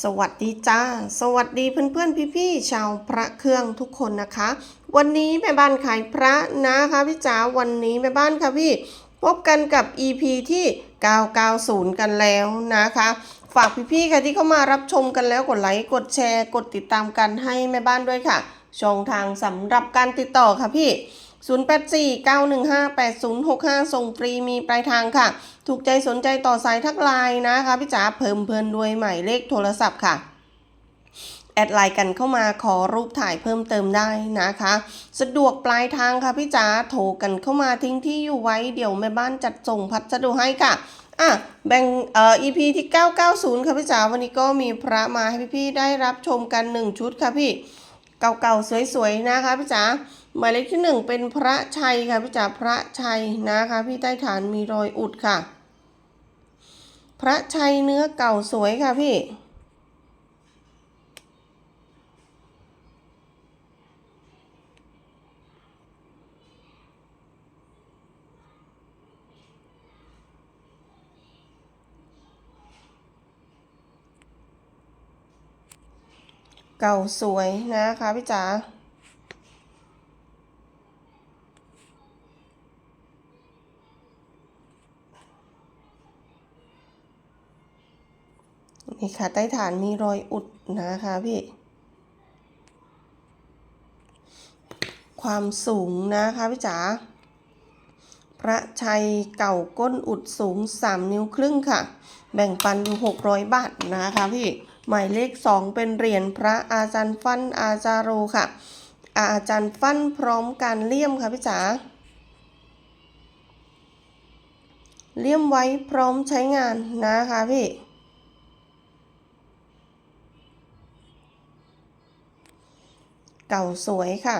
สวัสดีจ้า สวัสดีเพื่อนๆ พี่ๆ ชาวพระเครื่องทุกคนนะคะ วันนี้แม่บ้านขายพระนะคะพี่จ๋าวันนี้แม่บ้านค่ะพี่ พบกันกับ EP ที่ 990 กันแล้วนะคะ ฝากพี่ๆค่ะที่เข้ามารับชมกันแล้วกดไลค์กดแชร์ กดติดตามกันให้แม่บ้านด้วยค่ะ ช่องทางสำหรับการติดต่อค่ะพี่ 0849158065 ส่งฟรีมีปลายทางค่ะ ถูกใจสนใจต่อสายทักไลน์นะคะพี่จ๋าเพิ่มเพื่อนด้วยหมายเลขโทรศัพท์ค่ะแอดไลน์กันเข้ามาขอรูปถ่ายเพิ่มเติมได้นะคะ สะดวกปลายทางค่ะพี่จ๋าโทรกันเข้ามาทิ้งที่อยู่ไว้เดี๋ยวแม่บ้านจัดส่งพัสดุให้ค่ะอะแบ่งเอ่อ EP ที่ 990 ค่ะพี่จ๋าวันนี้ก็มีพระมาให้พี่ๆได้รับชมกัน 1 ชุดค่ะพี่ เก่าๆสวยๆนะคะพี่จ๋าหมายเลขที่หนึ่งเป็นพระชัยค่ะพี่จ๋าพระชัยนะคะ พี่ใต้ฐานมีรอยอุดค่ะ พระชัยเนื้อเก่าสวยค่ะพี่ เก่าสวยนะคะพี่จ๋านี่ค่ะใต้ฐานมีรอยอุดนะคะพี่ ความสูงนะคะพี่จ๋า พระชัยเก่าก้นอุดสูง 3 นิ้วครึ่งค่ะ แบ่งปันอยู่ 600 บาทนะคะพี่ หมายเลข 2 เป็นเหรียญพระอาจารย์ฟันอาจารโรค่ะ อาจารย์ฟันพร้อมการเลี่ยมค่ะพี่จ๋าเลี่ยมไว้พร้อมใช้งานนะคะพี่เก่าสวยค่ะ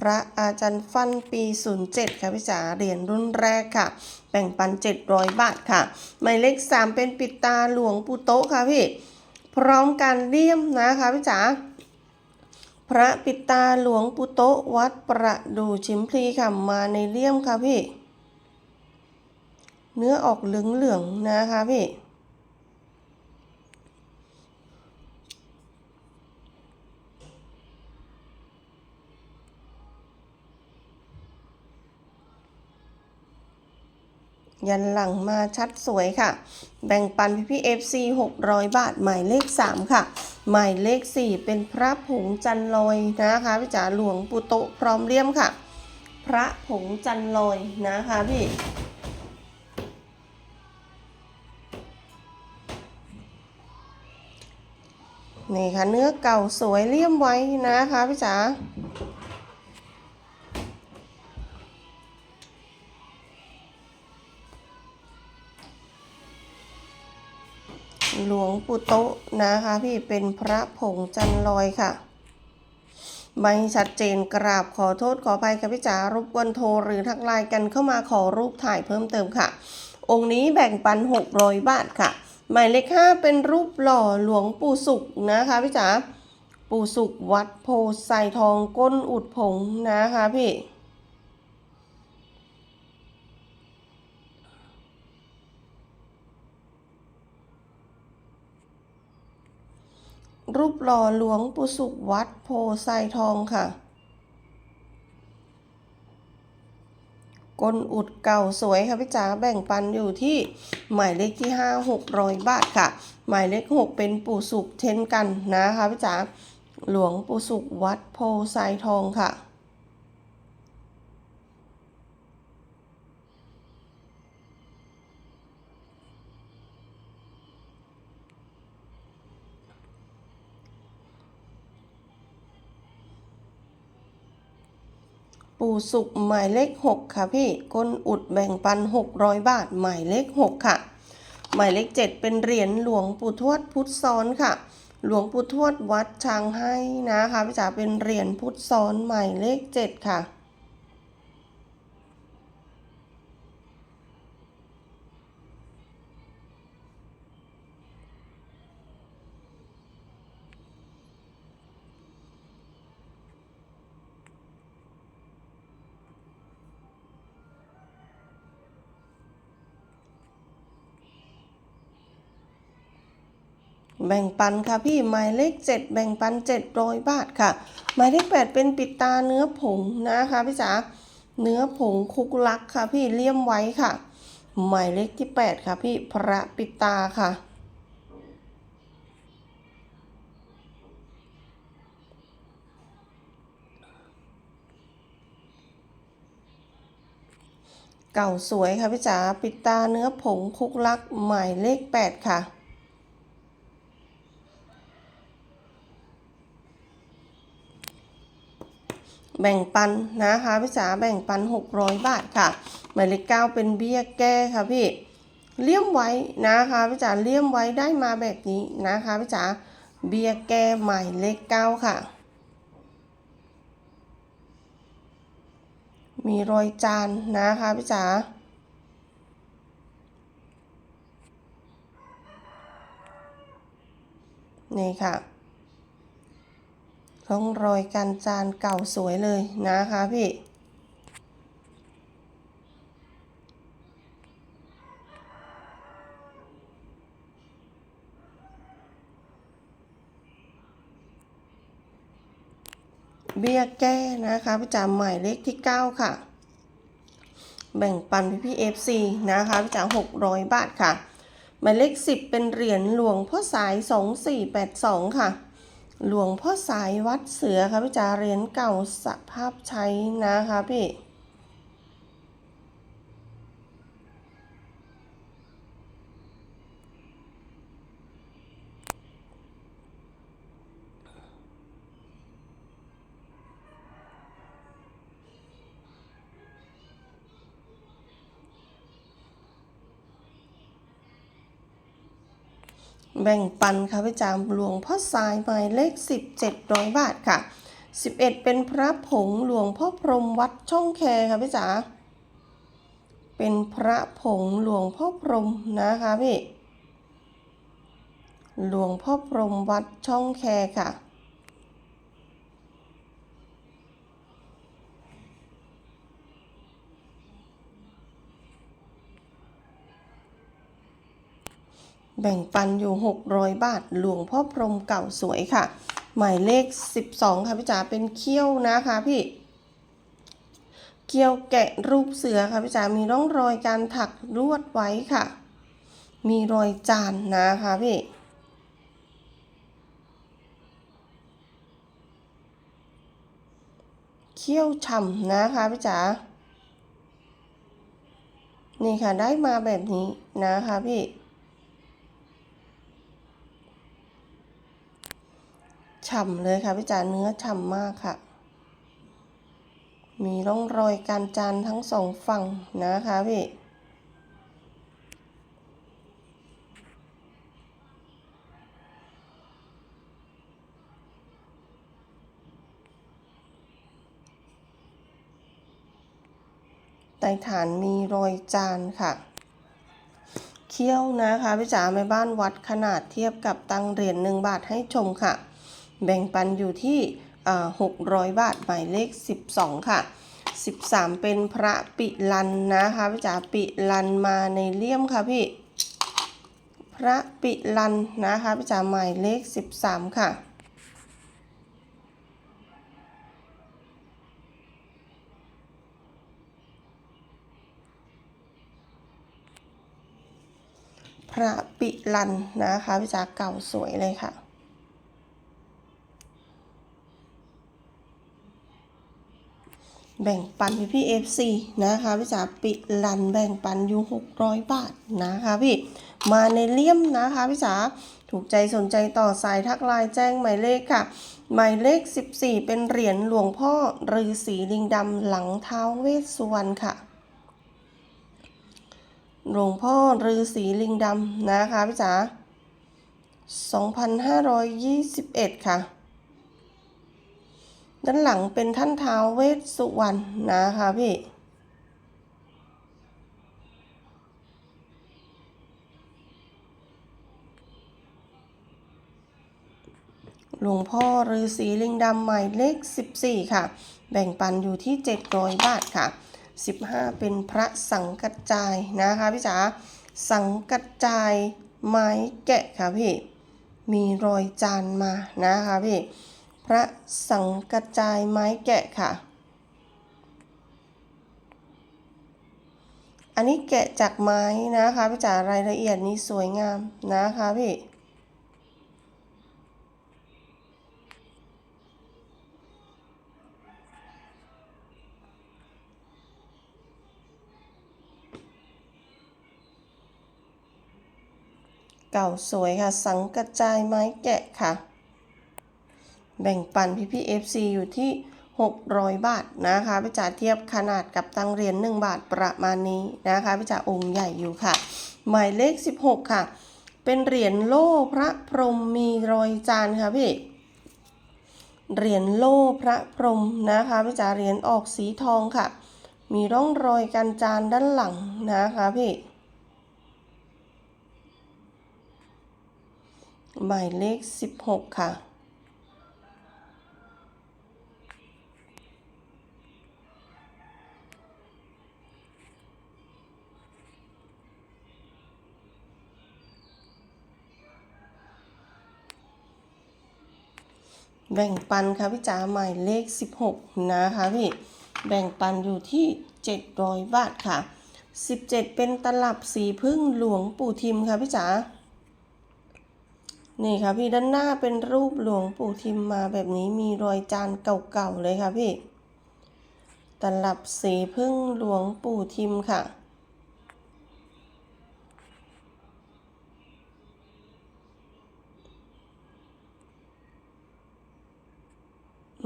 พระอาจารย์ฟันปี 07 ค่ะพี่จ๋าเหรียญรุ่นแรกค่ะ แบ่งปัน 700 บาทค่ะ หมายเลข 3 เป็นปิดตาหลวงปู่โตะค่ะพี่ พร้อมการเลี่ยมนะคะพี่จ๋าพระปิดตาหลวงปู่โตะวัดประดู่ชิมพลีค่ะมาในเลี่ยมค่ะพี่ เนื้อออกเหลืองๆนะคะพี่ ยันหลังมาชัดสวยค่ะ แบ่งปันพี่พี่เอฟซี600บาท หมายเลข3ค่ะ หมายเลข4เป็นพระผงจันลอยนะคะพี่จ๋าหลวงปู่โตพร้อมเลี่ยมค่ะ พระผงจันลอยนะคะพี่นี่ค่ะเนื้อเก่าสวยเลี่ยมไว้นะคะพี่จ๋า วงปู่โตะนะคะพี่เป็นพระผงจันลอยค่ะไม่ชัดเจนกราบขอโทษขออภัยค่ะพี่จ๋ารบกวนโทรหรือทักไลน์กันเข้ามาขอรูปถ่ายเพิ่มเติมค่ะ องค์นี้แบ่งปัน 600 บาทค่ะ หมายเลข5เป็นรูปหล่อหลวงปู่สุขนะคะพี่จ๋าปู่สุขวัดโพไซทองก้นอุดผงนะคะพี่ รูปหล่อหลวงปู่สุขวัดโพไซทองค่ะ กลอุดเก่าสวยค่ะพี่จ๋าแบ่งปันอยู่ที่หมายเลขที่ 5 600 บาทค่ะ หมายเลข 6 เป็นปู่สุขเช่นกันนะคะพี่จ๋าหลวงปู่สุขวัดโพไซทองค่ะ ปู่สุกหมายเลข 6 ค่ะพี่ก้นอุดแบ่งปัน 600 บาท หมายเลข 6 ค่ะ หมายเลข 7 เป็นเหรียญหลวงปู่ทวดพุทธซ้อนค่ะ หลวงปู่ทวดวัดช้างให้นะคะพี่จ๋าเป็นเหรียญพุทธซ้อนหมายเลข 7 ค่ะ แบ่งปันค่ะพี่หมายเลข 7 แบ่งปัน 700 บาทค่ะ หมายเลข 8 เป็นปิดตาเนื้อผงนะคะพี่จ๋าเนื้อผงคุกลักค่ะพี่เลี่ยมไว้ค่ะ หมายเลขที่ 8 ค่ะพี่พระปิดตาค่ะเก่าสวยค่ะพี่จ๋าปิดตาเนื้อผงคุกลักหมายเลข 8 ค่ะ แบ่งปันนะคะพี่จ๋าแบ่งปัน 600 บาทค่ะ หมายเลข9เป็นเบี้ยแก้ค่ะพี่เลี่ยมไว้นะคะพี่จ๋าเลี่ยมไว้ได้มาแบบนี้นะคะพี่จ๋าเบี้ยแก้หมายเลข9ค่ะ มีรอยจานนะคะพี่จ๋านี่ค่ะ ร่องรอยการจานเก่าสวยเลยนะคะพี่เบี้ยแก้นะคะพี่จ๋าหมายเลขที่ 9 ค่ะ แบ่งปันพี่พี่เอฟซีนะคะพี่จ๋า600บาทค่ะ หมายเลข 10 เป็นเหรียญหลวงพ่อสาย 2482 ค่ะ หลวงพ่อสายวัดเสือค่ะพี่จ๋าเหรียญเก่าสภาพใช้นะคะพี่ แบ่งปันค่ะพี่จามหลวงพ่อสายหมายเลข10 700 บาทค่ะ 11 เป็นพระผงหลวงพ่อพรมวัดช่องแคค่ะพี่จ๋าเป็นพระผงหลวงพ่อพรมนะคะพี่หลวงพ่อพรมวัดช่องแคค่ะ แบ่งปันอยู่ 600 บาท หลวงพ่อพรหมเก่าสวยค่ะ หมายเลข 12 ค่ะพี่จ๋าเป็นเขี้ยวนะคะพี่เกี้ยวแกะรูปเสือค่ะพี่จ๋ามีร่องรอยการถักลวดไว้ค่ะ มีรอยจานนะคะพี่เขี้ยวฉ่ำนะคะพี่จ๋านี่ค่ะได้มาแบบนี้นะคะพี่ ฉ่ำเลยค่ะพี่จ๋าเนื้อฉ่ำมากค่ะ มีร่องรอยการจานทั้งสองฝั่งนะคะพี่ใต้ฐานมีรอยจานค่ะเขี้ยวนะคะพี่จ๋าแม่บ้านวัดขนาดเทียบกับตังเหรียญหนึ่งบาทให้ชมค่ะ แบ่งปันอยู่ที่หกร้อยบาท หมายเลข 12 ค่ะ 13 เป็นพระปิลันนะคะพี่จ๋าปิลันมาในเลี่ยมค่ะพี่ พระปิลันนะคะพี่จ๋าหมายเลข 13 ค่ะพระปิลันนะคะพี่จ๋าเก่าสวยเลยค่ะ แบ่งปันพี่พี่เอฟซีนะคะพี่จ๋าปิลันแบ่งปันอยู่600 บาทนะคะพี่ มาในเลี่ยมนะคะพี่จ๋าถูกใจสนใจต่อสายทักไลน์แจ้งหมายเลขค่ะ หมายเลข 14 เป็นเหรียญหลวงพ่อฤาษีลิงดำหลังเท้าเวสสุวรรณค่ะหลวงพ่อฤาษีลิงดำนะคะพี่จ๋า2,521 ค่ะ ด้านหลังเป็นท่านท้าวเวสสุวรรณนะคะพี่หลวงพ่อฤาษีลิงดำหมายเลข 14 ค่ะ แบ่งปันอยู่ที่ 700 บาทค่ะ 15 เป็นพระสังกัจจายนะคะพี่จ๋าสังกัจจายไม้แกะค่ะพี่ มีรอยจานมานะคะพี่ ระสังกระจายไม้แกะค่ะ อันนี้แกะจากไม้นะคะพี่จ๋ารายละเอียดนี้สวยงามนะคะพี่เก่าสวยค่ะ สังกระจายไม้แกะค่ะ แบ่งปันพี่พี่ FC อยู่ที่ 600 บาทนะคะพี่จ๋าเทียบขนาดกับตังเหรียญ1บาทประมาณนี้นะคะพี่จ๋าองค์ใหญ่อยู่ค่ะ หมายเลข 16 ค่ะ เป็นเหรียญโล่พระพรหมมีรอยจานค่ะพี่เหรียญโล่พระพรหมนะคะพี่จ๋าเหรียญออกสีทองค่ะ มีร่องรอยกันจานด้านหลังนะคะพี่หมายเลข 16 ค่ะ บ่งปันค่ะพี่จ๋าหมายเลข 16 นะคะพี่ แบ่งปันอยู่ที่ 700 บาทค่ะ 17 เป็นตลับสีพึ่งหลวงปู่ทิมค่ะพี่จ๋า นี่ค่ะพี่ด้านหน้าเป็นรูปหลวงปู่ทิมมาแบบนี้มีรอยจานเก่าๆเลยค่ะพี่ ตลับสีพึ่งหลวงปู่ทิมค่ะ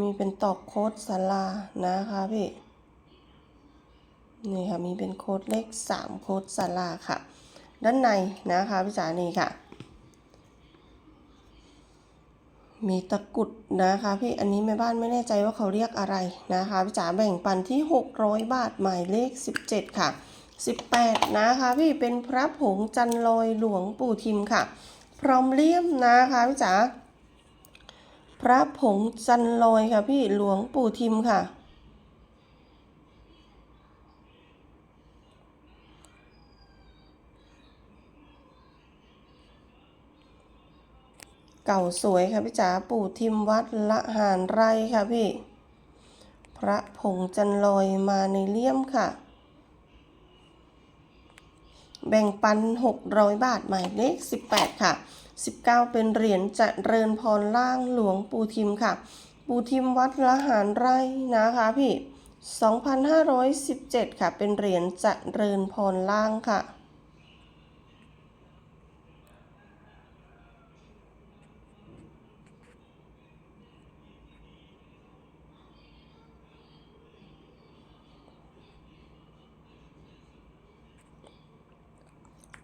มีเป็นตอกโค้ดสารานะคะพี่ นี่ค่ะ มีเป็นโค้ดเลข3โค้ดสาราค่ะ ด้านในนะคะพี่จ๋านี่ค่ะ มีตะกุดนะคะพี่ อันนี้แม่บ้านไม่แน่ใจว่าเขาเรียกอะไรนะคะพี่จ๋าแบ่งปันที่ 600 บาทหมายเลข 17 ค่ะ 18 นะคะพี่ เป็นพระผงจันลอยหลวงปู่ทิมค่ะ พร้อมเลี่ยมนะคะพี่จ๋า พระผงจันลอยค่ะ พี่หลวงปู่ทิมค่ะ เก่าสวยค่ะพี่จ๋าปู่ทิมวัดละหารไรค่ะพี่ พระผงจันลอยมาในเลี่ยมค่ะ แบ่งปัน 600 บาทหมายเลข18 ค่ะ 19 เป็นเหรียญเริญพรล่างหลวงปู่ทิมค่ะ ปู่ทิมวัดละหารไร่นะคะพี่ 2,517 ค่ะ เป็นเหรียญเริญพรล่างค่ะ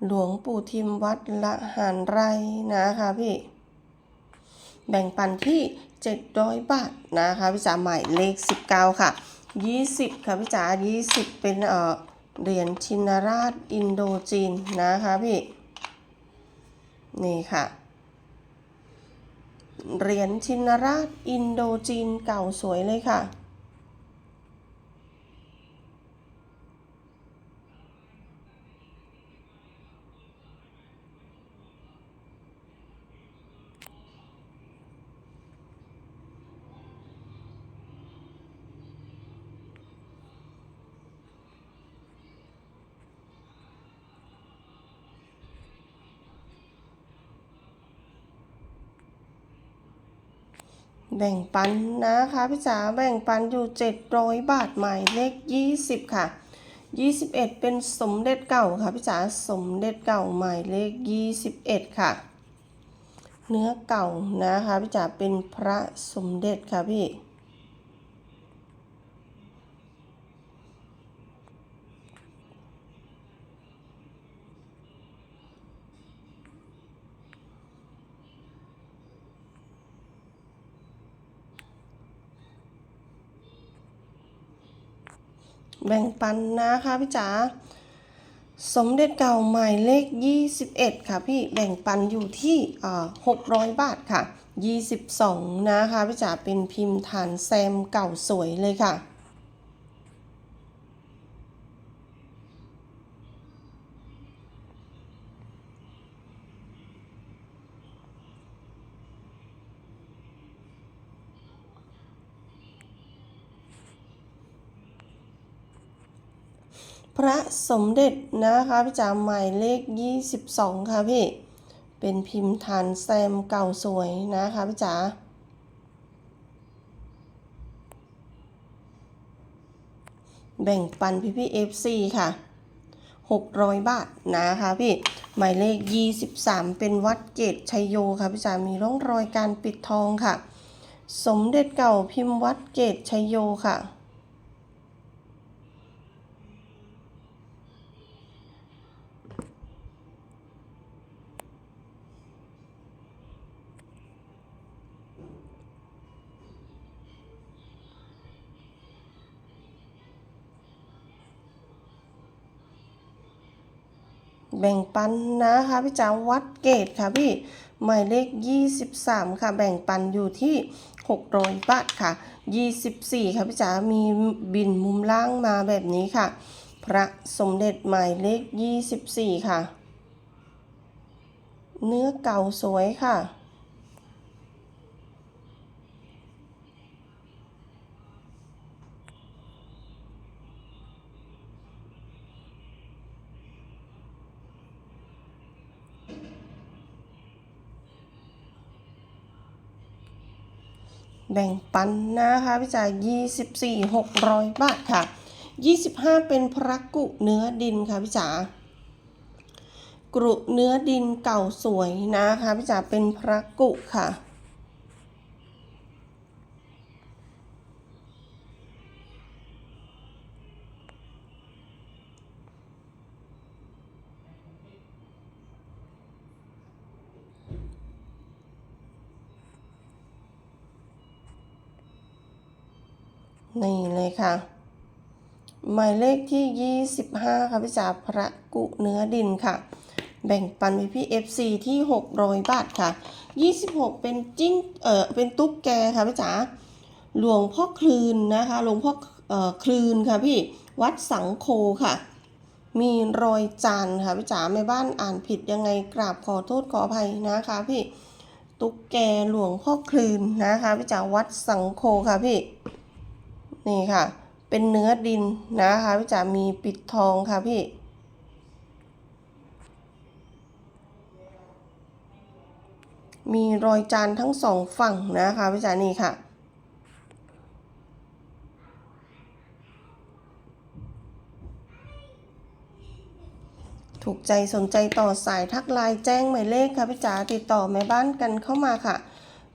หลวงปู่ทิมวัดละหารไรนะคะพี่ แบ่งปันที่ 700 บาทนะคะพี่จ๋าหมายเลข 19 ค่ะ 20 ค่ะพี่จ๋า20 เป็นเอ่อเหรียญชินราชอินโดจีนนะคะพี่ นี่ค่ะเหรียญชินราชอินโดจีนเก่าสวยเลยค่ะ แบ่งปันนะคะพี่จ๋าแบ่งปันอยู่ 700 บาทหมายเลข 20 ค่ะ 21 เป็นสมเด็จเก่าค่ะพี่จ๋าสมเด็จเก่าหมายเลข 21 ค่ะ เนื้อเก่านะคะพี่จ๋าเป็นพระสมเด็จค่ะพี่ แบ่งปันนะคะพี่จ๋าสมเด็จเก่าหมายเลข 21 ค่ะพี่แบ่งปันอยู่ที่อ่า600บาทค่ะ 22 นะคะพี่จ๋าเป็นพิมพ์ฐานแซมเก่าสวยเลยค่ะ พระสมเด็จนะคะพี่จ๋าหมายเลข 22 ค่ะพี่ เป็นพิมพ์ฐานแซมเก่าสวยนะคะพี่จ๋าแบ่งปันพี่พี่ FC ค่ะ 600 บาทนะคะพี่ หมายเลข 23 เป็นวัดเกตชัยโยค่ะพี่จ๋ามีร่องรอยการปิดทองค่ะ สมเด็จเก่าพิมพ์วัดเกตชัยโยค่ะ แบ่งปันนะคะพี่จ๋าวัดเกตค่ะพี่หมายเลข 23 ค่ะแบ่งปันอยู่ที่ 600 บาทค่ะ 24 ค่ะพี่จ๋ามีบินมุมล่างมาแบบนี้ค่ะ พระสมเด็จหมายเลข 24 ค่ะ เนื้อเก่าสวยค่ะ แบ่งปันนะคะพี่จ๋า24 600 บาทค่ะ 25 เป็นพระกุเนื้อดินค่ะพี่จ๋ากรุเนื้อดินเก่าสวยนะคะพี่จ๋าเป็นพระกุค่ะ นี่เลยค่ะ หมายเลขที่ 25 ค่ะพี่จ๋าพระกุเนื้อดินค่ะ แบ่งปันพี่พี่ FC ที่ 600 บาทค่ะ 26 เป็นจิ้งเออเป็นตุ๊กแกค่ะพี่จ๋าหลวงพ่อคลืนนะคะหลวงพ่อเอ่อคลืนค่ะพี่วัดสังโคค่ะ มีรอยจานค่ะพี่จ๋าแม่บ้านอ่านผิดยังไงกราบขอโทษขออภัยนะคะพี่ตุ๊กแกหลวงพ่อคลืนนะคะพี่จ๋าวัดสังโคค่ะพี่ นี่ค่ะ เป็นเนื้อดินนะคะพี่จ๋ามีปิดทองค่ะพี่ มีรอยจานทั้งสองฝั่งนะคะพี่จ๋านี่ค่ะถูกใจสนใจต่อสายทักไลน์แจ้งหมายเลขค่ะพี่จ๋าติดต่อแม่บ้านกันเข้ามาค่ะ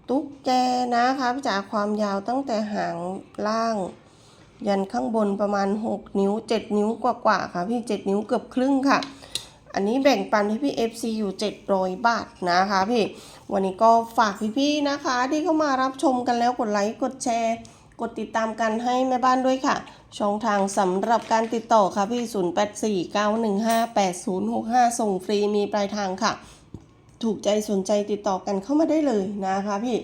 ตุ๊กแกนะคะพี่จ๋าความยาวตั้งแต่หางล่าง ยันข้างบนประมาณ 6 นิ้ว 7 นิ้วกว่าๆค่ะพี่ 7 นิ้วเกือบครึ่งค่ะ อันนี้แบ่งปันให้พี่ FC อยู่ 700 บาทนะคะพี่ วันนี้ก็ฝากพี่ๆนะคะ ที่เข้ามารับชมกันแล้วกดไลค์กดแชร์ กดติดตามกันให้แม่บ้านด้วยค่ะ ช่องทางสำหรับการติดต่อค่ะพี่ 0849158065 ส่งฟรีมีปลายทางค่ะ ถูกใจสนใจติดต่อกันเข้ามาได้เลยนะคะพี่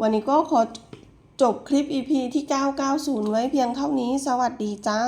วันนี้ก็ขอจบคลิป EP ที่ 990 ไว้เพียงเท่านี้ สวัสดีจ้า